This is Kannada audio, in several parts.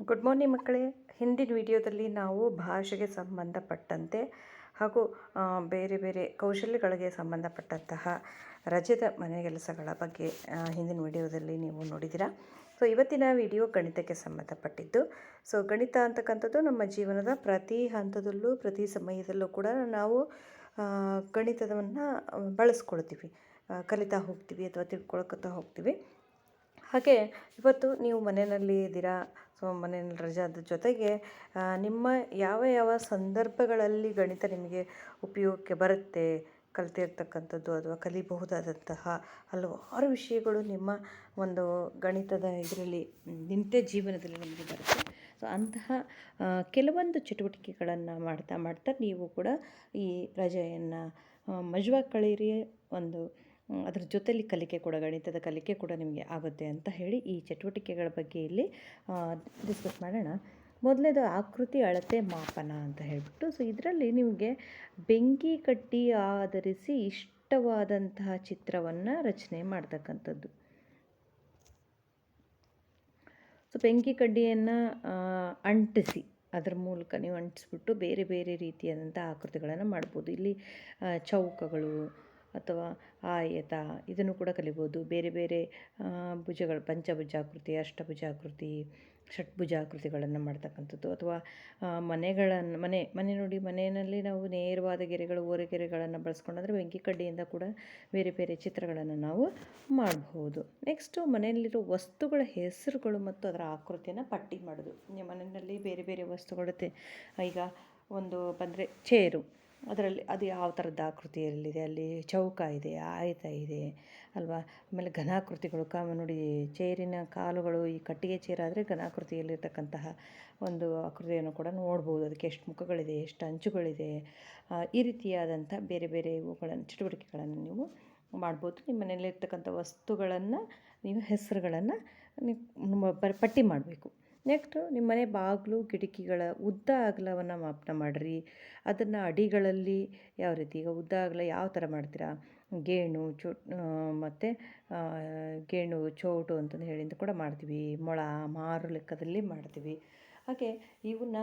ಗುಡ್ ಮಾರ್ನಿಂಗ್ ಮಕ್ಕಳೇ. ಹಿಂದಿನ ವಿಡಿಯೋದಲ್ಲಿ ನಾವು ಭಾಷೆಗೆ ಸಂಬಂಧಪಟ್ಟಂತೆ ಹಾಗೂ ಬೇರೆ ಬೇರೆ ಕೌಶಲ್ಯಗಳಿಗೆ ಸಂಬಂಧಪಟ್ಟಂತಹ ರಜದ ಮನೆಗೆಲಸಗಳ ಬಗ್ಗೆ ಹಿಂದಿನ ವಿಡಿಯೋದಲ್ಲಿ ನೀವು ನೋಡಿದ್ದೀರಾ? ಸೊ ಇವತ್ತಿನ ವಿಡಿಯೋ ಗಣಿತಕ್ಕೆ ಸಂಬಂಧಪಟ್ಟಿದ್ದು. ಸೊ ಗಣಿತ ಅಂತಕ್ಕಂಥದ್ದು ನಮ್ಮ ಜೀವನದ ಪ್ರತಿ ಹಂತದಲ್ಲೂ, ಪ್ರತಿ ಸಮಯದಲ್ಲೂ ಕೂಡ ನಾವು ಗಣಿತವನ್ನು ಬಳಸ್ಕೊಳ್ತೀವಿ. ಕಲಿತಾ ಹೋಗ್ತೀವಿ ಅಥವಾ ತಿಳ್ಕೊಳ್ಕೊತಾ ಹೋಗ್ತೀವಿ. ಹಾಗೆ, ಇವತ್ತು ನೀವು ಮನೆಯಲ್ಲಿ ಇದ್ದೀರಾ? ಸೊ ಮನೆಯಲ್ಲಿ ರಜಾದ ಜೊತೆಗೆ ನಿಮ್ಮ ಯಾವ ಯಾವ ಸಂದರ್ಭಗಳಲ್ಲಿ ಗಣಿತ ನಿಮಗೆ ಉಪಯೋಗಕ್ಕೆ ಬರುತ್ತೆ? ಕಲಿತಿರ್ತಕ್ಕಂಥದ್ದು ಅಥವಾ ಕಲಿಬಹುದಾದಂತಹ ಹಲವಾರು ವಿಷಯಗಳು ನಿಮ್ಮ ಒಂದು ಗಣಿತದ ಇದರಲ್ಲಿ, ನಿತ್ಯ ಜೀವನದಲ್ಲಿ ನಿಮಗೆ ಬರುತ್ತೆ. ಸೊ ಅಂತಹ ಕೆಲವೊಂದು ಚಟುವಟಿಕೆಗಳನ್ನು ಮಾಡ್ತಾ ಮಾಡ್ತಾ ನೀವು ಕೂಡ ಈ ರಜೆಯನ್ನು ಮಜವಾಗಿ ಕಳೀರಿ. ಒಂದು ಅದ್ರ ಜೊತೆಲಿ ಕಲಿಕೆ ಕೂಡ, ಗಣಿತದ ಕಲಿಕೆ ಕೂಡ ನಿಮಗೆ ಆಗುತ್ತೆ ಅಂತ ಹೇಳಿ ಈ ಚಟುವಟಿಕೆಗಳ ಬಗ್ಗೆ ಇಲ್ಲಿ ಡಿಸ್ಕಸ್ ಮಾಡೋಣ. ಮೊದಲನೇದು ಆಕೃತಿ ಅಳತೆ ಮಾಪನ ಅಂತ ಹೇಳಿಬಿಟ್ಟು ಸೊ ಇದರಲ್ಲಿ ನಿಮಗೆ ಬೆಂಕಿ ಕಟ್ಟಿ ಆಧರಿಸಿ ಇಷ್ಟವಾದಂತಹ ಚಿತ್ರವನ್ನು ರಚನೆ ಮಾಡ್ತಕ್ಕಂಥದ್ದು. ಸೊ ಬೆಂಕಿ ಕಡ್ಡಿಯನ್ನು ಅಂಟಿಸಿ, ಅದರ ಮೂಲಕ ನೀವು ಅಂಟಿಸ್ಬಿಟ್ಟು ಬೇರೆ ಬೇರೆ ರೀತಿಯಾದಂಥ ಆಕೃತಿಗಳನ್ನು ಮಾಡ್ಬೋದು. ಇಲ್ಲಿ ಚೌಕಗಳು ಅಥವಾ ಆಯತ ಇದನ್ನು ಕೂಡ ಕಲಿಬೋದು. ಬೇರೆ ಬೇರೆ ಭುಜಗಳು ಪಂಚಭುಜಾಕೃತಿ, ಅಷ್ಟಭುಜಾಕೃತಿ, ಷಟ್ಭುಜಾಕೃತಿಗಳನ್ನು ಮಾಡ್ತಕ್ಕಂಥದ್ದು. ಅಥವಾ ಮನೆಗಳನ್ನು, ಮನೆ ಮನೆ ನೋಡಿ, ಮನೆಯಲ್ಲಿ ನಾವು ನೇರವಾದ ಗೆರೆಗಳು ಓರೆಗೆರೆಗಳನ್ನು ಬಳಸ್ಕೊಂಡಂದರೆ ಬೆಂಕಿ ಕಡ್ಡಿಯಿಂದ ಕೂಡ ಬೇರೆ ಬೇರೆ ಚಿತ್ರಗಳನ್ನು ನಾವು ಮಾಡಬಹುದು. ನೆಕ್ಸ್ಟು ಮನೆಯಲ್ಲಿರೋ ವಸ್ತುಗಳ ಹೆಸರುಗಳು ಮತ್ತು ಅದರ ಆಕೃತಿಯನ್ನು ಪಟ್ಟಿ ಮಾಡೋದು. ಮನೆಯಲ್ಲಿ ಬೇರೆ ಬೇರೆ ವಸ್ತುಗಳು ಈಗ ಒಂದು ಬಂದರೆ ಚೇರು. ಅದರಲ್ಲಿ ಅದು ಯಾವ ಥರದ ಆಕೃತಿಯಲ್ಲಿದೆ ಅಲ್ಲಿ ಚೌಕ ಇದೆ, ಆಯತ ಇದೆ, ಅಲ್ವಾ? ಆಮೇಲೆ ಘನಾಕೃತಿಗಳು ಕಾ ನೋಡಿ, ಚೇರಿನ ಕಾಲುಗಳು, ಈ ಕಟ್ಟಿಗೆ ಚೇರಾದರೆ ಘನಾಕೃತಿಯಲ್ಲಿರ್ತಕ್ಕಂತಹ ಒಂದು ಆಕೃತಿಯನ್ನು ಕೂಡ ನೋಡ್ಬೋದು. ಅದಕ್ಕೆ ಎಷ್ಟು ಮುಖಗಳಿದೆ, ಎಷ್ಟು ಅಂಚುಗಳಿದೆ ಈ ರೀತಿಯಾದಂಥ ಬೇರೆ ಬೇರೆ ಇವುಗಳನ್ನು, ಚಟುವಟಿಕೆಗಳನ್ನು ನೀವು ಮಾಡ್ಬೋದು. ನಿಮ್ಮ ಮನೆಯಲ್ಲಿರ್ತಕ್ಕಂಥ ವಸ್ತುಗಳನ್ನು ನೀವು ಹೆಸರುಗಳನ್ನು ನೀವು ಪಟ್ಟಿ ಮಾಡಬೇಕು. ನೆಕ್ಸ್ಟು ನಿಮ್ಮ ಮನೆ ಬಾಗಿಲು, ಕಿಟಕಿಗಳ ಉದ್ದ ಅಗಲವನ್ನು ಮಾಪನ ಮಾಡಿರಿ. ಅದನ್ನು ಅಡಿಗಳಲ್ಲಿ ಯಾವ ರೀತಿ, ಈಗ ಉದ್ದ ಅಗಲ ಯಾವ ಥರ ಮಾಡ್ತೀರಾ? ಗೇಣು ಚೋ ಮತ್ತು ಗೇಣು, ಚೋಟು ಅಂತಂದು ಹೇಳಿಂದ ಕೂಡ ಮಾಡ್ತೀವಿ. ಮೊಳ, ಮಾರು ಲೆಕ್ಕದಲ್ಲಿ ಮಾಡ್ತೀವಿ. ಹಾಗೆ ಇವನ್ನ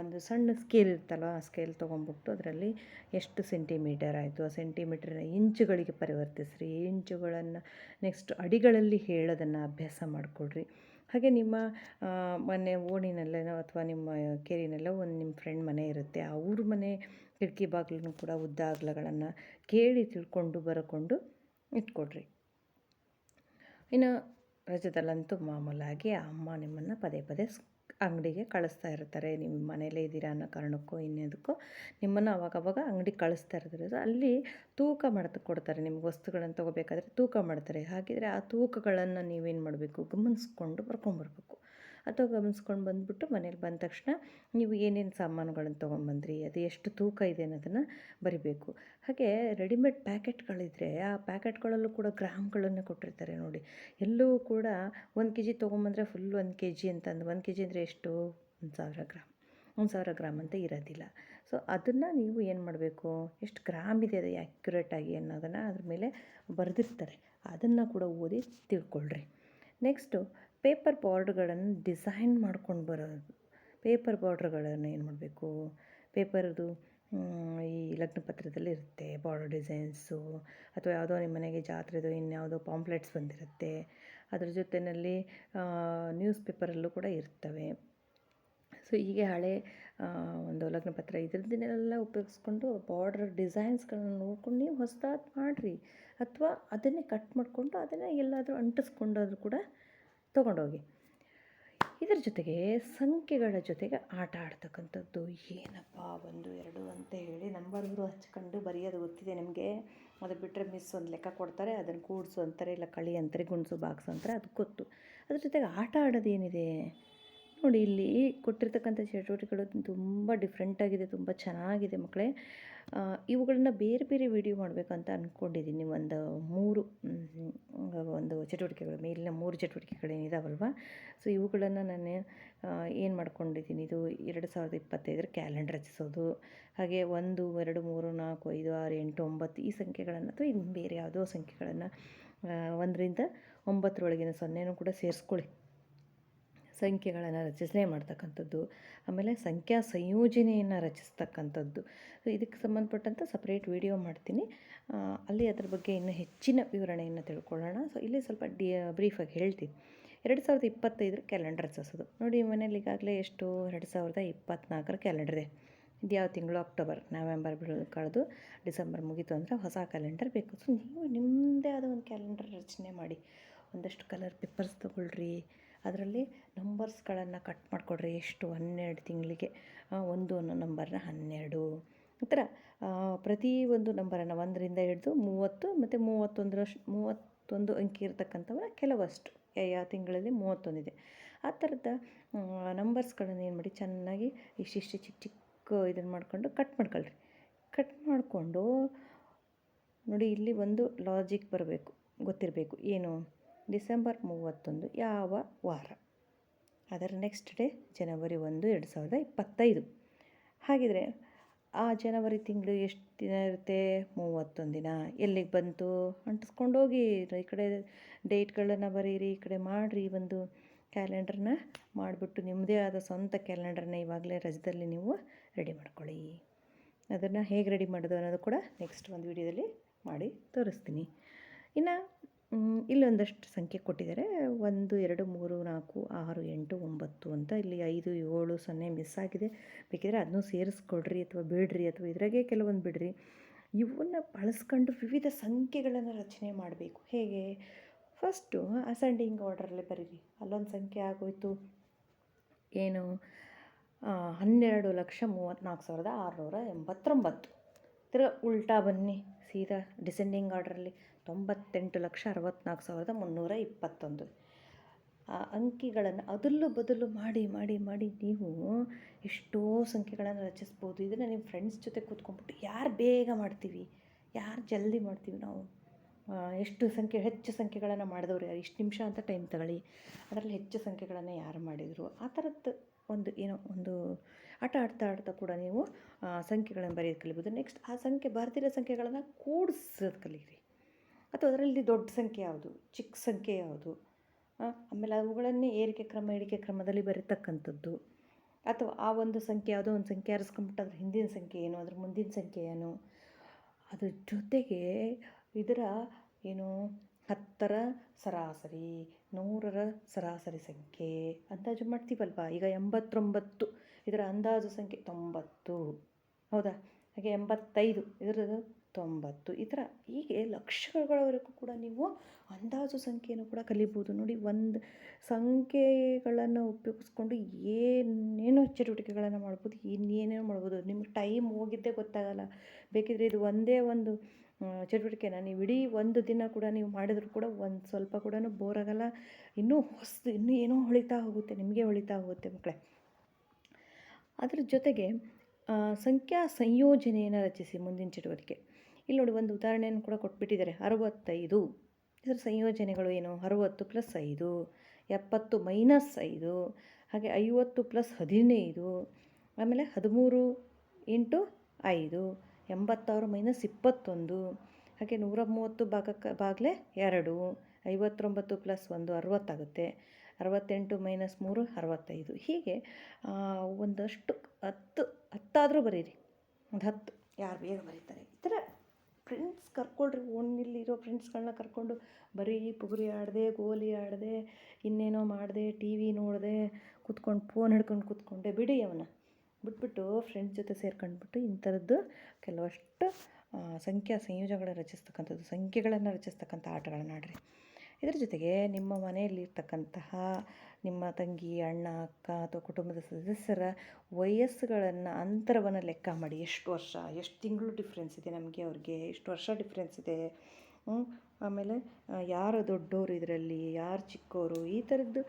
ಒಂದು ಸಣ್ಣ ಸ್ಕೇಲ್ ಇರುತ್ತಲ್ವ, ಆ ಸ್ಕೇಲ್ ತೊಗೊಂಬಿಟ್ಟು ಅದರಲ್ಲಿ ಎಷ್ಟು ಸೆಂಟಿಮೀಟರ್ ಆಯಿತು, ಆ ಸೆಂಟಿಮೀಟರ್ನ ಇಂಚುಗಳಿಗೆ ಪರಿವರ್ತಿಸ್ರಿ. ಇಂಚುಗಳನ್ನು ನೆಕ್ಸ್ಟ್ ಅಡಿಗಳಲ್ಲಿ ಹೇಳೋದನ್ನು ಅಭ್ಯಾಸ ಮಾಡಿಕೊಡ್ರಿ ಹಾಗೆ ನಿಮ್ಮ ಮನೆ ಓಣಿನಲ್ಲೇನೋ ಅಥವಾ ನಿಮ್ಮ ಕೇರಿನಲ್ಲೋ ಒಂದು ನಿಮ್ಮ ಫ್ರೆಂಡ್ ಮನೆ ಇರುತ್ತೆ ಅವ್ರ ಮನೆ ಕಿಟಕಿ ಬಾಗಿಲನ್ನು ಕೂಡ ಉದ್ದ ಅಗಲಗಳನ್ನು ಕೇಳಿ ತಿಳ್ಕೊಂಡು ಬರಕೊಂಡು ಇಟ್ಕೊಡ್ರಿ. ಇನ್ನು ರಜದಲ್ಲಂತೂ ಮಾಮೂಲಾಗಿ ಅಮ್ಮ ನಿಮ್ಮನ್ನು ಪದೇ ಪದೇ ಅಂಗಡಿಗೆ ಕಳಿಸ್ತಾ ಇರ್ತಾರೆ. ನಿಮ್ಮ ಮನೇಲೇ ಇದ್ದೀರಾ ಅನ್ನೋ ಕಾರಣಕ್ಕೋ ಇನ್ನದಕ್ಕೋ ನಿಮ್ಮನ್ನು ಅವಾಗವಾಗ ಅಂಗಡಿಗೆ ಕಳಿಸ್ತಾ ಇರ್ತಾರೆ. ಅಲ್ಲಿ ತೂಕ ಮಾಡ್ತಾ ಕೊಡ್ತಾರೆ. ನಿಮ್ಗೆ ವಸ್ತುಗಳನ್ನು ತೊಗೋಬೇಕಾದ್ರೆ ತೂಕ ಮಾಡ್ತಾರೆ. ಹಾಗಿದ್ರೆ ಆ ತೂಕಗಳನ್ನು ನೀವೇನು ಮಾಡಬೇಕು? ಗಮನಿಸ್ಕೊಂಡು ಬರ್ಕೊಂಬರ್ಬೇಕು. ಅಥವಾ ಗಮನಿಸ್ಕೊಂಡು ಬಂದುಬಿಟ್ಟು ಮನೇಲಿ ಬಂದ ತಕ್ಷಣ ನೀವು ಏನೇನು ಸಾಮಾನುಗಳನ್ನು ತೊಗೊಂಬಂದ್ರಿ ಅದು ಎಷ್ಟು ತೂಕ ಇದೆ ಅನ್ನೋದನ್ನು ಬರಿಬೇಕು. ಹಾಗೆ ರೆಡಿಮೇಡ್ ಪ್ಯಾಕೆಟ್ಗಳಿದ್ರೆ ಆ ಪ್ಯಾಕೆಟ್ಗಳಲ್ಲೂ ಕೂಡ ಗ್ರಾಮ್ಗಳನ್ನು ಕೊಟ್ಟಿರ್ತಾರೆ ನೋಡಿ. ಎಲ್ಲೂ ಕೂಡ ಒಂದು ಕೆ ಜಿ ತೊಗೊಂಬಂದ್ರೆ ಫುಲ್ ಒಂದು ಕೆ ಜಿ ಅಂತಂದು ಒಂದು ಕೆ ಜಿ ಅಂದರೆ ಎಷ್ಟು? ಒಂದು ಸಾವಿರ ಗ್ರಾಮ್. ಒಂದು ಸಾವಿರ ಗ್ರಾಮ್ ಅಂತ ಇರೋದಿಲ್ಲ. ಸೊ ಅದನ್ನು ನೀವು ಏನು ಮಾಡಬೇಕು? ಎಷ್ಟು ಗ್ರಾಮ್ ಇದೆ ಅದು ಆ್ಯಕ್ಯುರೇಟಾಗಿ ಅನ್ನೋದನ್ನು ಅದ್ರ ಮೇಲೆ ಬರೆದಿರ್ತಾರೆ. ಅದನ್ನು ಕೂಡ ಓದಿ ತಿಳ್ಕೊಳ್ರಿ. ನೆಕ್ಸ್ಟು ಪೇಪರ್ ಬಾರ್ಡ್ಗಳನ್ನು ಡಿಸೈನ್ ಮಾಡ್ಕೊಂಡು ಬರೋದು. ಪೇಪರ್ ಬಾರ್ಡ್ರ್ಗಳನ್ನು ಏನು ಮಾಡಬೇಕು? ಪೇಪರ್ದು ಈ ಲಗ್ನ ಪತ್ರದಲ್ಲಿ ಇರುತ್ತೆ ಬಾರ್ಡರ್ ಡಿಸೈನ್ಸು. ಅಥವಾ ಯಾವುದೋ ನಿಮ್ಮ ಮನೆಗೆ ಜಾತ್ರೆದು ಇನ್ಯಾವುದೋ ಪಾಂಪ್ಲೆಟ್ಸ್ ಬಂದಿರುತ್ತೆ. ಅದ್ರ ಜೊತೆಯಲ್ಲಿ ನ್ಯೂಸ್ ಪೇಪರಲ್ಲೂ ಕೂಡ ಇರ್ತವೆ. ಸೊ, ಹೀಗೆ ಹಳೆ ಒಂದು ಲಗ್ನ ಪತ್ರ ಇದ್ರದ್ದನ್ನೆಲ್ಲ ಉಪಯೋಗಿಸ್ಕೊಂಡು ಬಾರ್ಡರ್ ಡಿಸೈನ್ಸ್ಗಳನ್ನ ನೋಡ್ಕೊಂಡು ನೀವು ಹೊಸದಾದ ಮಾಡಿರಿ. ಅಥವಾ ಅದನ್ನೇ ಕಟ್ ಮಾಡಿಕೊಂಡು ಅದನ್ನೇ ಎಲ್ಲಾದರೂ ಅಂಟಿಸ್ಕೊಂಡಾದರೂ ಕೂಡ ತೊಗೊಂಡೋಗಿ. ಇದರ ಜೊತೆಗೆ ಸಂಖ್ಯೆಗಳ ಜೊತೆಗೆ ಆಟ ಆಡ್ತಕ್ಕಂಥದ್ದು ಏನಪ್ಪ ಒಂದು ಎರಡು ಅಂತ ಹೇಳಿ ನಂಬರ್ಗಳು ಹಚ್ಕೊಂಡು ಬರೆಯೋದು ಗೊತ್ತಿದೆ ನಿಮಗೆ. ಅದು ಬಿಟ್ಟರೆ ಮಿಸ್ ಒಂದು ಲೆಕ್ಕ ಕೊಡ್ತಾರೆ, ಅದನ್ನು ಕೂಡಿಸು ಅಂತಾರೆ, ಇಲ್ಲ ಕಳಿ ಅಂತಾರೆ, ಗುಣಿಸು ಬಾಕ್ಸು ಅಂತಾರೆ, ಅದು ಗೊತ್ತು. ಅದ್ರ ಜೊತೆಗೆ ಆಟ ಆಡೋದು ಏನಿದೆ ನೋಡಿ ಇಲ್ಲಿ ಕೊಟ್ಟಿರ್ತಕ್ಕಂಥ ಚಟುವಟಿಕೆಗಳು ತುಂಬ ಡಿಫ್ರೆಂಟಾಗಿದೆ ತುಂಬ ಚೆನ್ನಾಗಿದೆ ಮಕ್ಕಳೇ. ಇವುಗಳನ್ನ ಬೇರೆ ಬೇರೆ ವಿಡಿಯೋ ಮಾಡಬೇಕಂತ ಅಂದ್ಕೊಂಡಿದ್ದೀನಿ ಒಂದು ಮೂರು ಒಂದು ಚಟುವಟಿಕೆಗಳು, ಮೇಲಿನ ಮೂರು ಚಟುವಟಿಕೆಗಳೇನಿದಾವಲ್ವ? ಸೊ ಇವುಗಳನ್ನು ನಾನು ಏನು ಮಾಡ್ಕೊಂಡಿದ್ದೀನಿ, ಇದು ಎರಡು ಸಾವಿರದ ಇಪ್ಪತ್ತೈದರ ಕ್ಯಾಲೆಂಡರ್ ರಚಿಸೋದು. ಹಾಗೆ ಒಂದು, ಎರಡು, ಮೂರು, ನಾಲ್ಕು, ಐದು, ಆರು, ಎಂಟು, ಒಂಬತ್ತು ಈ ಸಂಖ್ಯೆಗಳನ್ನು ಅಥವಾ ಇನ್ನು ಬೇರೆ ಯಾವುದೋ ಸಂಖ್ಯೆಗಳನ್ನು ಒಂದರಿಂದ ಒಂಬತ್ತರೊಳಗಿನ ಸೊನ್ನೆನೂ ಕೂಡ ಸೇರಿಸ್ಕೊಳ್ಳಿ. ಸಂಖ್ಯೆಗಳನ್ನು ರಚನೆ ಮಾಡ್ತಕ್ಕಂಥದ್ದು, ಆಮೇಲೆ ಸಂಖ್ಯಾ ಸಂಯೋಜನೆಯನ್ನು ರಚಿಸ್ತಕ್ಕಂಥದ್ದು. ಇದಕ್ಕೆ ಸಂಬಂಧಪಟ್ಟಂಥ ಸಪ್ರೇಟ್ ವಿಡಿಯೋ ಮಾಡ್ತೀನಿ. ಅಲ್ಲಿ ಅದರ ಬಗ್ಗೆ ಇನ್ನೂ ಹೆಚ್ಚಿನ ವಿವರಣೆಯನ್ನು ತಿಳ್ಕೊಳ್ಳೋಣ. ಸೊ, ಇಲ್ಲಿ ಸ್ವಲ್ಪ ಡಿ ಬ್ರೀಫಾಗಿ ಹೇಳ್ತೀನಿ. ಎರಡು ಸಾವಿರದ ಇಪ್ಪತ್ತೈದರ ಕ್ಯಾಲೆಂಡರ್ ರಚಿಸೋದು ನೋಡಿ, ಮನೇಲಿ ಈಗಾಗಲೇ ಎಷ್ಟು? ಎರಡು ಸಾವಿರದ ಇಪ್ಪತ್ತ್ನಾಲ್ಕರ ಕ್ಯಾಲೆಂಡರ್ ಇದೆ. ಯಾವ ತಿಂಗಳು? ಅಕ್ಟೋಬರ್ ನವೆಂಬರ್ ಕಳೆದು ಡಿಸೆಂಬರ್ ಮುಗೀತು ಅಂದರೆ ಹೊಸ ಕ್ಯಾಲೆಂಡರ್ ಬೇಕು. ಸೊ, ನೀವು ನಿಮ್ಮದೇ ಆದ ಒಂದು ಕ್ಯಾಲೆಂಡರ್ ರಚನೆ ಮಾಡಿ. ಒಂದಷ್ಟು ಕಲರ್ ಪೇಪರ್ಸ್ ತೊಗೊಳ್ರಿ. ಅದರಲ್ಲಿ ನಂಬರ್ಸ್ಗಳನ್ನು ಕಟ್ ಮಾಡಿಕೊಡ್ರಿ ಎಷ್ಟು ಹನ್ನೆರಡು ತಿಂಗಳಿಗೆ. ಒಂದು ಅನ್ನೋ ನಂಬರ್ನ ಹನ್ನೆರಡು. ಈ ಥರ ಪ್ರತಿ ಒಂದು ನಂಬರನ್ನು ಒಂದರಿಂದ ಹಿಡಿದು ಮೂವತ್ತು ಮತ್ತು ಮೂವತ್ತೊಂದರಷ್ಟು ಮೂವತ್ತೊಂದು ಅಂಕಿ ಇರತಕ್ಕಂಥವನ್ನ ಕೆಲವಷ್ಟು ಯಾವ ತಿಂಗಳಲ್ಲಿ ಮೂವತ್ತೊಂದಿದೆ. ಆ ಥರದ ನಂಬರ್ಸ್ಗಳನ್ನು ಏನು ಮಾಡಿ ಚೆನ್ನಾಗಿ ಇಷ್ಟಿಷ್ಟು ಚಿಕ್ಕ ಚಿಕ್ಕ ಇದನ್ನು ಮಾಡಿಕೊಂಡು ಕಟ್ ಮಾಡ್ಕೊಳ್ರಿ. ಕಟ್ ಮಾಡಿಕೊಂಡು ನೋಡಿ ಇಲ್ಲಿ ಒಂದು ಲಾಜಿಕ್ ಬರಬೇಕು, ಗೊತ್ತಿರಬೇಕು. ಏನು? ಡಿಸೆಂಬರ್ ಮೂವತ್ತೊಂದು ಯಾವ ವಾರ? ಅದರ ನೆಕ್ಸ್ಟ್ ಡೇ ಜನವರಿ ಒಂದು, ಎರಡು ಸಾವಿರದ ಇಪ್ಪತ್ತೈದು. ಹಾಗಿದ್ರೆ, ಆ ಜನವರಿ ತಿಂಗಳು ಎಷ್ಟು ದಿನ ಇರುತ್ತೆ? ಮೂವತ್ತೊಂದು ದಿನ. ಎಲ್ಲಿಗೆ ಬಂತು? ಅಂಟಿಸ್ಕೊಂಡೋಗಿ ಈ ಕಡೆ ಡೇಟ್ಗಳನ್ನು ಬರೀರಿ, ಈ ಕಡೆ ಮಾಡಿರಿ ಒಂದು ಕ್ಯಾಲೆಂಡರ್ನ ಮಾಡಿಬಿಟ್ಟು ನಿಮ್ಮದೇ ಆದ ಸ್ವಂತ ಕ್ಯಾಲೆಂಡರ್ನ ಇವಾಗಲೇ ರಜದಲ್ಲಿ ನೀವು ರೆಡಿ ಮಾಡ್ಕೊಳ್ಳಿ. ಅದನ್ನು ಹೇಗೆ ರೆಡಿ ಮಾಡೋದು ಅನ್ನೋದು ಕೂಡ ನೆಕ್ಸ್ಟ್ ಒಂದು ವಿಡಿಯೋದಲ್ಲಿ ಮಾಡಿ ತೋರಿಸ್ತೀನಿ. ಇನ್ನು ಇಲ್ಲೊಂದಷ್ಟು ಸಂಖ್ಯೆ ಕೊಟ್ಟಿದ್ದಾರೆ. ಒಂದು, ಎರಡು, ಮೂರು, ನಾಲ್ಕು, ಆರು, ಎಂಟು, ಒಂಬತ್ತು ಅಂತ ಇಲ್ಲಿ ಐದು, ಏಳು, ಸೊನ್ನೆ ಮಿಸ್ ಆಗಿದೆ. ಬೇಕಿದ್ರೆ ಅದನ್ನೂ ಸೇರಿಸ್ಕೊಡ್ರಿ ಅಥವಾ ಬಿಡ್ರಿ ಅಥವಾ ಇದ್ರಾಗೆ ಕೆಲವೊಂದು ಬಿಡ್ರಿ. ಇವನ್ನ ಬಳಸ್ಕೊಂಡು ವಿವಿಧ ಸಂಖ್ಯೆಗಳನ್ನು ರಚನೆ ಮಾಡಬೇಕು. ಹೇಗೆ? ಫಸ್ಟು ಅಸೆಂಡಿಂಗ್ ಆರ್ಡ್ರಲ್ಲಿ ಬರೀರಿ. ಅಲ್ಲೊಂದು ಸಂಖ್ಯೆ ಆಗೋಯ್ತು. ಏನು? ಹನ್ನೆರಡು ಲಕ್ಷ ಮೂವತ್ತ್ನಾಲ್ಕು ಸಾವಿರದ ಆರುನೂರ ಎಂಬತ್ತೊಂಬತ್ತು. ತಿರ್ಗ ಉಲ್ಟಾ ಬನ್ನಿ. ಸೀದಾ ಡಿಸೆಂಡಿಂಗ್ ಆರ್ಡ್ರಲ್ಲಿ ತೊಂಬತ್ತೆಂಟು ಲಕ್ಷ ಅರವತ್ತ್ನಾಲ್ಕು ಸಾವಿರದ ಮುನ್ನೂರ ಇಪ್ಪತ್ತೊಂದು. ಆ ಅಂಕಿಗಳನ್ನು ಅದಲು ಬದಲು ಮಾಡಿ ಮಾಡಿ ಮಾಡಿ ನೀವು ಎಷ್ಟೋ ಸಂಖ್ಯೆಗಳನ್ನು ರಚಿಸ್ಬೋದು. ಇದನ್ನು ನಿಮ್ಮ ಫ್ರೆಂಡ್ಸ್ ಜೊತೆ ಕೂತ್ಕೊಂಡ್ಬಿಟ್ಟು ಯಾರು ಬೇಗ ಮಾಡ್ತೀವಿ? ಯಾರು ಜಲ್ದಿ ಮಾಡ್ತೀವಿ ನಾವು? ಎಷ್ಟು ಸಂಖ್ಯೆ, ಹೆಚ್ಚು ಸಂಖ್ಯೆಗಳನ್ನು ಮಾಡಿದವ್ರು ಯಾರು? ಇಷ್ಟು ನಿಮಿಷ ಅಂತ ಟೈಮ್ ತಗೊಳ್ಳಿ. ಅದರಲ್ಲಿ ಹೆಚ್ಚು ಸಂಖ್ಯೆಗಳನ್ನು ಯಾರು ಮಾಡಿದರು? ಆ ಥರದ್ದು ಒಂದು ಏನೋ ಒಂದು ಆಟ ಆಡ್ತಾ ಆಡ್ತಾ ಕೂಡ ನೀವು ಸಂಖ್ಯೆಗಳನ್ನು ಬರೆಯೋದು ಕಲಿಬೋದು. ನೆಕ್ಸ್ಟ್ ಆ ಸಂಖ್ಯೆ ಬರ್ತಿರೋ ಸಂಖ್ಯೆಗಳನ್ನು ಕೂಡಿಸೋದು ಕಲೀರಿ. ಅಥವಾ ಅದರಲ್ಲಿ ದೊಡ್ಡ ಸಂಖ್ಯೆ ಯಾವುದು, ಚಿಕ್ಕ ಸಂಖ್ಯೆ ಯಾವುದು? ಆಮೇಲೆ ಅವುಗಳನ್ನೇ ಏರಿಕೆ ಕ್ರಮ, ಇಳಿಕೆ ಕ್ರಮದಲ್ಲಿ ಬರೀತಕ್ಕಂಥದ್ದು. ಅಥವಾ ಆ ಒಂದು ಸಂಖ್ಯೆ, ಯಾವುದೋ ಒಂದು ಸಂಖ್ಯೆ ಆರಿಸ್ಕೊಂಬಿಟ್ಟು ಅದ್ರ ಹಿಂದಿನ ಸಂಖ್ಯೆ ಏನು, ಅದ್ರ ಮುಂದಿನ ಸಂಖ್ಯೆ ಏನು? ಅದ್ರ ಜೊತೆಗೆ ಇದರ ಏನು, ಹತ್ತರ ಸರಾಸರಿ, ನೂರರ ಸರಾಸರಿ ಸಂಖ್ಯೆ ಅಂದಾಜು ಮಾಡ್ತೀವಲ್ವ? ಈಗ ಎಂಬತ್ತೊಂಬತ್ತು, ಇದರ ಅಂದಾಜು ಸಂಖ್ಯೆ ತೊಂಬತ್ತು. ಹೌದಾ? ಹಾಗೆ ಎಂಬತ್ತೈದು, ಇದರದ್ದು ತೊಂಬತ್ತು. ಈ ಥರ ಹೀಗೆ ಲಕ್ಷಗಳವರೆಗೂ ಕೂಡ ನೀವು ಅಂದಾಜು ಸಂಖ್ಯೆಯನ್ನು ಕೂಡ ಕಲಿಬೋದು. ನೋಡಿ, ಒಂದು ಸಂಖ್ಯೆಗಳನ್ನು ಉಪಯೋಗಿಸ್ಕೊಂಡು ಏನೇನೋ ಚಟುವಟಿಕೆಗಳನ್ನು ಮಾಡ್ಬೋದು ಇನ್ನೇನೇನೋ ಮಾಡ್ಬೋದು. ನಿಮ್ಗೆ ಟೈಮ್ ಹೋಗಿದ್ದೇ ಗೊತ್ತಾಗಲ್ಲ. ಬೇಕಿದ್ರೆ ಇದು ಒಂದೇ ಒಂದು ಚಟುವಟಿಕೆನ ನೀವು ಇಡೀ ಒಂದು ದಿನ ಕೂಡ ನೀವು ಮಾಡಿದರೂ ಕೂಡ ಒಂದು ಸ್ವಲ್ಪ ಕೂಡ ಬೋರ್ ಆಗಲ್ಲ. ಇನ್ನೂ ಹೊಸ್ದು, ಇನ್ನೂ ಏನೋ ಹೊಳಿತಾ ಹೋಗುತ್ತೆ, ನಿಮಗೆ ಹೊಳಿತಾ ಹೋಗುತ್ತೆ ಮಕ್ಕಳೇ. ಅದ್ರ ಜೊತೆಗೆ ಸಂಖ್ಯಾ ಸಂಯೋಜನೆಯನ್ನು ರಚಿಸಿ ಮುಂದಿನ ಚಟುವಟಿಕೆ. ಇಲ್ಲಿ ನೋಡಿ ಒಂದು ಉದಾಹರಣೆಯನ್ನು ಕೂಡ ಕೊಟ್ಬಿಟ್ಟಿದ್ದಾರೆ. ಅರವತ್ತೈದು. ಇದರ ಸಂಯೋಜನೆಗಳು ಏನು? ಅರವತ್ತು ಪ್ಲಸ್ ಐದು, ಎಪ್ಪತ್ತು ಮೈನಸ್ ಐದು, ಹಾಗೆ ಐವತ್ತು ಪ್ಲಸ್ ಹದಿನೈದು, ಆಮೇಲೆ ಹದಿಮೂರು ಇಂಟು ಐದು, ಎಂಬತ್ತಾರು ಮೈನಸ್ ಇಪ್ಪತ್ತೊಂದು, ಹಾಗೆ ನೂರ ಮೂವತ್ತು ಭಾಗಕ್ಕೆ ಬಾಗಲೇ ಎರಡು, ಐವತ್ತೊಂಬತ್ತು ಪ್ಲಸ್ ಒಂದು ಅರವತ್ತಾಗುತ್ತೆ. ಅರವತ್ತೆಂಟು ಮೈನಸ್ ಮೂರು ಅರವತ್ತೈದು. ಹೀಗೆ ಒಂದಷ್ಟು ಹತ್ತು, ಹತ್ತಾದರೂ ಬರೀರಿ. ಒಂದು ಹತ್ತು. ಯಾರು ಬೇಗ ಬರೀತಾರೆ? ಫ್ರೆಂಡ್ಸ್ ಕರ್ಕೊಳ್ರಿ ಓಣಿಲಿರೋ ಫ್ರೆಂಡ್ಸ್ಗಳನ್ನ ಕರ್ಕೊಂಡು ಬರೀ ಪುಗುರಿ ಆಡದೆ, ಗೋಲಿ ಆಡದೆ, ಇನ್ನೇನೋ ಮಾಡಿದೆ ಟಿ ವಿ ನೋಡಿದೆ, ಕೂತ್ಕೊಂಡು ಫೋನ್ ಹಿಡ್ಕೊಂಡು ಕೂತ್ಕೊಂಡೆ, ಬಿಡಿ ಅವನ. ಬಿಟ್ಬಿಟ್ಟು ಫ್ರೆಂಡ್ಸ್ ಜೊತೆ ಸೇರ್ಕೊಂಡ್ಬಿಟ್ಟು ಇಂಥದ್ದು ಕೆಲವಷ್ಟು ಸಂಖ್ಯಾ ಸಂಯೋಜನೆಗಳನ್ನು ರಚಿಸ್ತಕ್ಕಂಥದ್ದು, ಸಂಖ್ಯೆಗಳನ್ನು ರಚಿಸ್ತಕ್ಕಂಥ ಆಟಗಳನ್ನು ಆಡ್ರಿ. ಇದರ ಜೊತೆಗೆ ನಿಮ್ಮ ಮನೆಯಲ್ಲಿರ್ತಕ್ಕಂತಹ ನಿಮ್ಮ ತಂಗಿ, ಅಣ್ಣ, ಅಕ್ಕ ಅಥವಾ ಕುಟುಂಬದ ಸದಸ್ಯರ ವಯಸ್ಸುಗಳನ್ನು, ಅಂತರವನ್ನು ಲೆಕ್ಕ ಮಾಡಿ. ಎಷ್ಟು ವರ್ಷ, ಎಷ್ಟು ತಿಂಗಳು ಡಿಫ್ರೆನ್ಸ್ ಇದೆ ನಮಗೆ ಅವ್ರಿಗೆ? ಎಷ್ಟು ವರ್ಷ ಡಿಫ್ರೆನ್ಸ್ ಇದೆ? ಆಮೇಲೆ ಯಾರು ದೊಡ್ಡವರು ಇದರಲ್ಲಿ, ಯಾರು ಚಿಕ್ಕವರು ಈ ಥರದ್ದು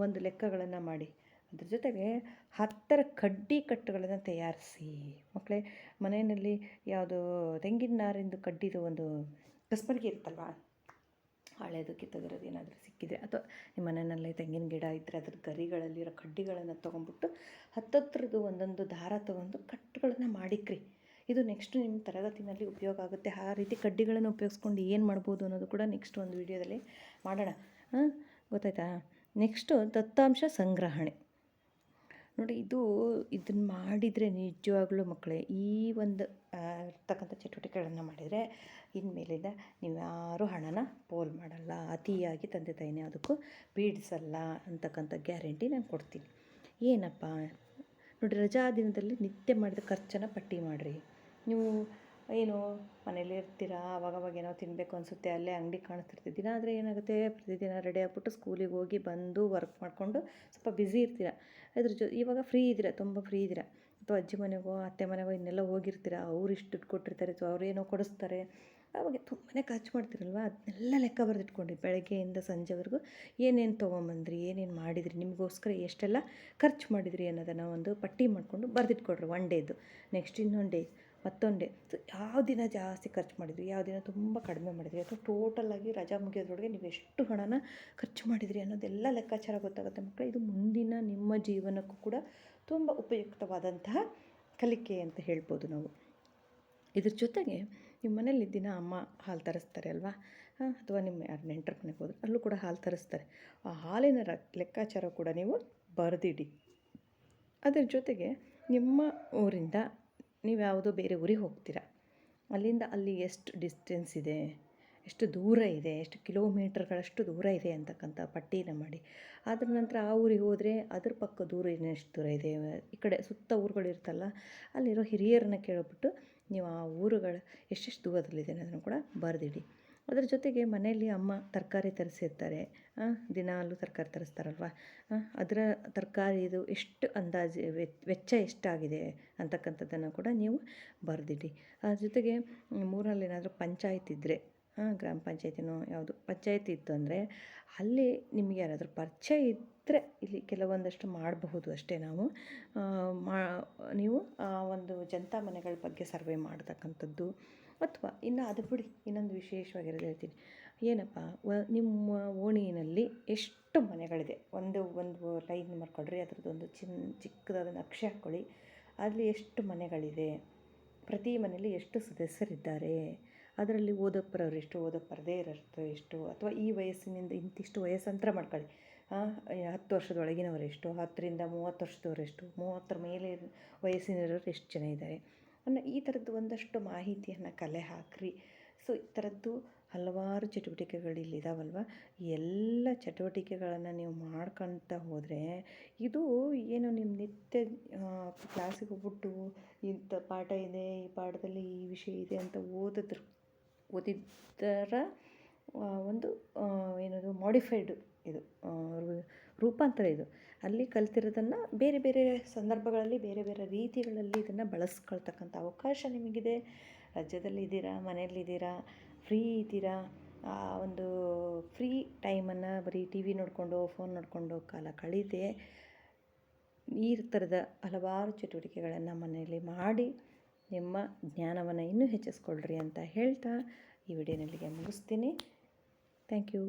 ಒಂದು ಲೆಕ್ಕಗಳನ್ನು ಮಾಡಿ. ಅದ್ರ ಜೊತೆಗೆ ಹತ್ತರ ಕಡ್ಡಿ ಕಟ್ಟುಗಳನ್ನು ತಯಾರಿಸಿ. ಮಕ್ಕಳೇ ಮನೆಯಲ್ಲಿ ಯಾವುದು ತೆಂಗಿನ ನಾರಿಂದು ಕಡ್ಡಿದು ಒಂದು ಕಸ್ಬರ್ಗಿ ಇರುತ್ತಲ್ವಾ? ಹಳೇದು, ಕಿತ್ತೋಗಿರೋದು ಏನಾದರೂ ಸಿಕ್ಕಿದರೆ ಅಥವಾ ನಿಮ್ಮ ಮನೆಯಲ್ಲೇ ತೆಂಗಿನ ಗಿಡ ಇದ್ದರೆ ಅದ್ರ ಗರಿಗಳಲ್ಲಿರೋ ಕಡ್ಡಿಗಳನ್ನು ತೊಗೊಂಬಿಟ್ಟು ಹತ್ತತ್ರದ್ದು ಒಂದೊಂದು ದಾರ ತೊಗೊಂಡು ಕಟ್ಟುಗಳನ್ನು ಮಾಡಿಕ್ರಿ. ಇದು ನೆಕ್ಸ್ಟ್ ನಿಮ್ಮ ತರಗತಿನಲ್ಲಿ ಉಪಯೋಗ ಆಗುತ್ತೆ. ಆ ರೀತಿ ಕಡ್ಡಿಗಳನ್ನು ಉಪಯೋಗಿಸ್ಕೊಂಡು ಏನು ಮಾಡ್ಬೋದು ಅನ್ನೋದು ಕೂಡ ನೆಕ್ಸ್ಟ್ ಒಂದು ವಿಡಿಯೋದಲ್ಲಿ ಮಾಡೋಣ. ಹಾಂ ಗೊತ್ತಾಯ್ತಾ? ನೆಕ್ಸ್ಟು ದತ್ತಾಂಶ ಸಂಗ್ರಹಣೆ. ನೋಡಿ ಇದು ಇದನ್ನು ಮಾಡಿದರೆ ನಿಜವಾಗ್ಲೂ ಮಕ್ಕಳೇ, ಈ ಒಂದು ಇರ್ತಕ್ಕಂಥ ಚಟುವಟಿಕೆಗಳನ್ನು ಮಾಡಿದರೆ ಇನ್ಮೇಲಿಂದ ನೀವು ಯಾರೂ ಹಣನ ಪೋಲ್ ಮಾಡಲ್ಲ, ಅತಿಯಾಗಿ ತಂದೆ ತಾಯಿನ ಅದಕ್ಕೂ ಬೀಡಿಸಲ್ಲ ಅಂತಕ್ಕಂಥ ಗ್ಯಾರಂಟಿ ನಾನು ಕೊಡ್ತೀನಿ. ಏನಪ್ಪ ನೋಡಿ ರಜಾ ದಿನದಲ್ಲಿ ನಿತ್ಯ ಮಾಡಿದ ಖರ್ಚನ್ನು ಪಟ್ಟಿ ಮಾಡಿರಿ. ನೀವು ಏನು ಮನೇಲಿ ಇರ್ತೀರಾ? ಅವಾಗವಾಗ ಏನೋ ತಿನ್ನಬೇಕು ಅನಿಸುತ್ತೆ, ಅಲ್ಲೇ ಅಂಗಡಿ ಕಾಣಿಸ್ತಿರ್ತದೆ ದಿನ ಆದರೆ ಏನಾಗುತ್ತೆ, ಪ್ರತಿದಿನ ರೆಡಿ ಆಗಿಬಿಟ್ಟು ಸ್ಕೂಲಿಗೆ ಹೋಗಿ ಬಂದು ವರ್ಕ್ ಮಾಡಿಕೊಂಡು ಸ್ವಲ್ಪ ಬ್ಯುಸಿ ಇರ್ತೀರ. ಅದ್ರ ಜೊ, ಇವಾಗ ಫ್ರೀ ಇದ್ದೀರ, ತುಂಬ ಫ್ರೀ ಇದ್ದೀರ. ಅಥವಾ ಅಜ್ಜಿ ಮನೆಗೋ, ಅತ್ತೆ ಮನೆಗೋ ಇನ್ನೆಲ್ಲ ಹೋಗಿರ್ತೀರ, ಅವ್ರು ಇಷ್ಟು ದುಡ್ಡು ಕೊಟ್ಟಿರ್ತಾರೆ, ಅಥವಾ ಅವ್ರೇನೋ ಕೊಡಿಸ್ತಾರೆ. ಅವಾಗ ತುಂಬಾ ಖರ್ಚು ಮಾಡ್ತೀರಲ್ವ? ಅದನ್ನೆಲ್ಲ ಲೆಕ್ಕ ಬರೆದಿಟ್ಕೊಂಡ್ರಿ ಬೆಳಗ್ಗೆಯಿಂದ ಸಂಜೆವರೆಗೂ. ಏನೇನು ತೊಗೊಂಬಂದ್ರಿ, ಏನೇನು ಮಾಡಿದ್ರಿ, ನಿಮಗೋಸ್ಕರ ಎಷ್ಟೆಲ್ಲ ಖರ್ಚು ಮಾಡಿದ್ರಿ ಅನ್ನೋದನ್ನು ಒಂದು ಪಟ್ಟಿ ಮಾಡಿಕೊಂಡು ಬರೆದಿಟ್ಕೊಡ್ರಿ ಒನ್ ಡೇದು ನೆಕ್ಸ್ಟ್ ಇನ್ನೊಂದು ಡೇ ಮತ್ತೊಂದು ಯಾವ ದಿನ ಜಾಸ್ತಿ ಖರ್ಚು ಮಾಡಿದ್ರಿ? ಯಾವ ದಿನ ತುಂಬ ಕಡಿಮೆ ಮಾಡಿದ್ರಿ? ಅಥವಾ ಟೋಟಲಾಗಿ ರಜಾ ಮುಗಿಯೋದ್ರೊಳಗೆ ನೀವು ಎಷ್ಟು ಹಣನ ಖರ್ಚು ಮಾಡಿದ್ರಿ ಅನ್ನೋದೆಲ್ಲ ಲೆಕ್ಕಾಚಾರ ಗೊತ್ತಾಗುತ್ತೆ ಮಕ್ಕಳು. ಇದು ಮುಂದಿನ ನಿಮ್ಮ ಜೀವನಕ್ಕೂ ಕೂಡ ತುಂಬ ಉಪಯುಕ್ತವಾದಂತಹ ಕಲಿಕೆ ಅಂತ ಹೇಳ್ಬೋದು ನಾವು. ಇದ್ರ ಜೊತೆಗೆ ನಿಮ್ಮ ಮನೇಲಿ ದಿನ ಅಮ್ಮ ಹಾಲು ತರಿಸ್ತಾರೆ ಅಲ್ವಾ? ಅಥವಾ ನಿಮ್ಮ ಯಾರು ನೆಂಟರ ಮನೆಗೆ ಹೋದ್ರೆ ಅಲ್ಲೂ ಕೂಡ ಹಾಲು ತರಿಸ್ತಾರೆ. ಆ ಹಾಲಿನ ಲೆಕ್ಕಾಚಾರ ಕೂಡ ನೀವು ಬರೆದಿಡಿ. ಅದರ ಜೊತೆಗೆ ನಿಮ್ಮ ಊರಿಂದ ನೀವು ಯಾವುದೋ ಬೇರೆ ಊರಿಗೆ ಹೋಗ್ತೀರ. ಅಲ್ಲಿಂದ ಅಲ್ಲಿ ಎಷ್ಟು ಡಿಸ್ಟೆನ್ಸ್ ಇದೆ, ಎಷ್ಟು ದೂರ ಇದೆ, ಎಷ್ಟು ಕಿಲೋಮೀಟರ್ಗಳಷ್ಟು ದೂರ ಇದೆ ಅಂತಕ್ಕಂಥ ಪಟ್ಟಿನ ಮಾಡಿ. ಅದ್ರ ನಂತರ ಆ ಊರಿಗೆ ಹೋದರೆ ಅದ್ರ ಪಕ್ಕ ದೂರ ಎಷ್ಟು ದೂರ ಇದೆ, ಈ ಕಡೆ ಸುತ್ತ ಊರುಗಳು ಇರ್ತಲ್ಲ ಅಲ್ಲಿರೋ ಹಿರಿಯರನ್ನ ಕೇಳಿಬಿಟ್ಟು ನೀವು ಆ ಊರುಗಳ ಎಷ್ಟೆಷ್ಟು ದೂರದಲ್ಲಿದೆ ಅನ್ನೋದನ್ನು ಕೂಡ ಬರೆದಿಡಿ. ಅದ್ರ ಜೊತೆಗೆ ಮನೆಯಲ್ಲಿ ಅಮ್ಮ ತರಕಾರಿ ತರಿಸಿರ್ತಾರೆ. ದಿನಾಲೂ ತರಕಾರಿ ತರಿಸ್ತಾರಲ್ವ? ಅದರ ತರಕಾರಿದು ಎಷ್ಟು ಅಂದಾಜು ವೆಚ್ಚ ಎಷ್ಟಾಗಿದೆ ಅಂತಕ್ಕಂಥದ್ದನ್ನು ಕೂಡ ನೀವು ಬರೆದಿಡಿ. ಅದ್ರ ಜೊತೆಗೆ ಮೂರಲ್ಲಿ ಏನಾದರೂ ಪಂಚಾಯತ್ ಇದ್ದರೆ ಹಾಂ ಗ್ರಾಮ ಪಂಚಾಯತಿನೋ ಯಾವುದು ಪಂಚಾಯತಿ ಇತ್ತು ಅಂದರೆ ಅಲ್ಲಿ ನಿಮಗೆ ಯಾರಾದರೂ ಪರಿಚಯ ಇದ್ದರೆ ಇಲ್ಲಿ ಕೆಲವೊಂದಷ್ಟು ಮಾಡಬಹುದು ಅಷ್ಟೇ ನಾವು. ಮಾ, ನೀವು ಒಂದು ಜನತಾ ಮನೆಗಳ ಬಗ್ಗೆ ಸರ್ವೆ ಮಾಡ್ತಕ್ಕಂಥದ್ದು ಅಥವಾ ಇನ್ನು ಅದು ಬಿಡಿ, ಇನ್ನೊಂದು ವಿಶೇಷವಾಗಿರೋದು ಹೇಳ್ತೀನಿ. ಏನಪ್ಪ, ವ, ನಿಮ್ಮ ಓಣಿಯಲ್ಲಿ ಎಷ್ಟು ಮನೆಗಳಿದೆ? ಒಂದು ಒಂದು ಲೈನ್ ಮಾಡ್ಕೊಳ್ರಿ ಅದ್ರದ್ದೊಂದು ಚಿನ್ ಚಿಕ್ಕದಾದ ನಕ್ಷೆ ಹಾಕ್ಕೊಳ್ಳಿ. ಅಲ್ಲಿ ಎಷ್ಟು ಮನೆಗಳಿದೆ? ಪ್ರತಿ ಮನೆಯಲ್ಲಿ ಎಷ್ಟು ಸದಸ್ಯರಿದ್ದಾರೆ? ಅದರಲ್ಲಿ ಓದಪ್ಪರವ್ರು ಎಷ್ಟು, ಓದಪ್ಪರದೇ ಇರೋ ಎಷ್ಟು? ಅಥವಾ ಈ ವಯಸ್ಸಿನಿಂದ ಇಂತಿಷ್ಟು ವಯಸ್ಸಂತರ ಮಾಡ್ಕೊಳ್ಳಿ. ಹತ್ತು ವರ್ಷದೊಳಗಿನವರೆಷ್ಟು ಹತ್ತರಿಂದ ಮೂವತ್ತು ವರ್ಷದವರೆಷ್ಟು ಮೂವತ್ತರ ಮೇಲೆ ವಯಸ್ಸಿನವರು ಎಷ್ಟು ಜನ ಇದ್ದಾರೆ? ಅನ್ನೋ ಈ ಥರದ್ದು ಒಂದಷ್ಟು ಮಾಹಿತಿಯನ್ನು ಕಲೆ ಹಾಕಿರಿ. ಸೊ ಈ ಥರದ್ದು ಹಲವಾರು ಚಟುವಟಿಕೆಗಳು ಇಲ್ಲಿ ಇದಾವಲ್ವ? ಎಲ್ಲ ಚಟುವಟಿಕೆಗಳನ್ನು ನೀವು ಮಾಡ್ಕೊಳ್ತಾ ಹೋದರೆ ಇದು ಏನು ನಿಮ್ಮ ನಿತ್ಯ ಕ್ಲಾಸಿಗೆ ಹೋಗ್ಬಿಟ್ಟು ಇಂಥ ಪಾಠ ಇದೆ, ಈ ಪಾಠದಲ್ಲಿ ಈ ವಿಷಯ ಇದೆ ಅಂತ ಓದಿದ್ರ, ಓದಿದ್ದರ ಒಂದು ಏನದು ಮಾಡಿಫೈಡ್ ಇದು ರೂಪಾಂತರ ಇದು. ಅಲ್ಲಿ ಕಲ್ತಿರೋದನ್ನು ಬೇರೆ ಬೇರೆ ಸಂದರ್ಭಗಳಲ್ಲಿ, ಬೇರೆ ಬೇರೆ ರೀತಿಗಳಲ್ಲಿ ಇದನ್ನು ಬಳಸ್ಕೊಳ್ತಕ್ಕಂಥ ಅವಕಾಶ ನಿಮಗಿದೆ. ರಾಜ್ಯದಲ್ಲಿದ್ದೀರಾ ಮನೆಯಲ್ಲಿದ್ದೀರಾ ಫ್ರೀ ಇದ್ದೀರಾ? ಆ ಒಂದು ಫ್ರೀ ಟೈಮನ್ನು ಬರೀ ಟಿ ವಿ ನೋಡಿಕೊಂಡು, ಫೋನ್ ನೋಡಿಕೊಂಡು ಕಾಲ ಕಳೀದೆ. ಈ ಥರದ ಹಲವಾರು ಚಟುವಟಿಕೆಗಳನ್ನು ಮನೆಯಲ್ಲಿ ಮಾಡಿ ನಿಮ್ಮ ಜ್ಞಾನವನ್ನು ಇನ್ನೂ ಹೆಚ್ಚಿಸ್ಕೊಳ್ರಿ ಅಂತ ಹೇಳ್ತಾ ಈ ವಿಡಿಯೋನಲ್ಲಿಗೆ ಮುಗಿಸ್ತೀನಿ. Thank you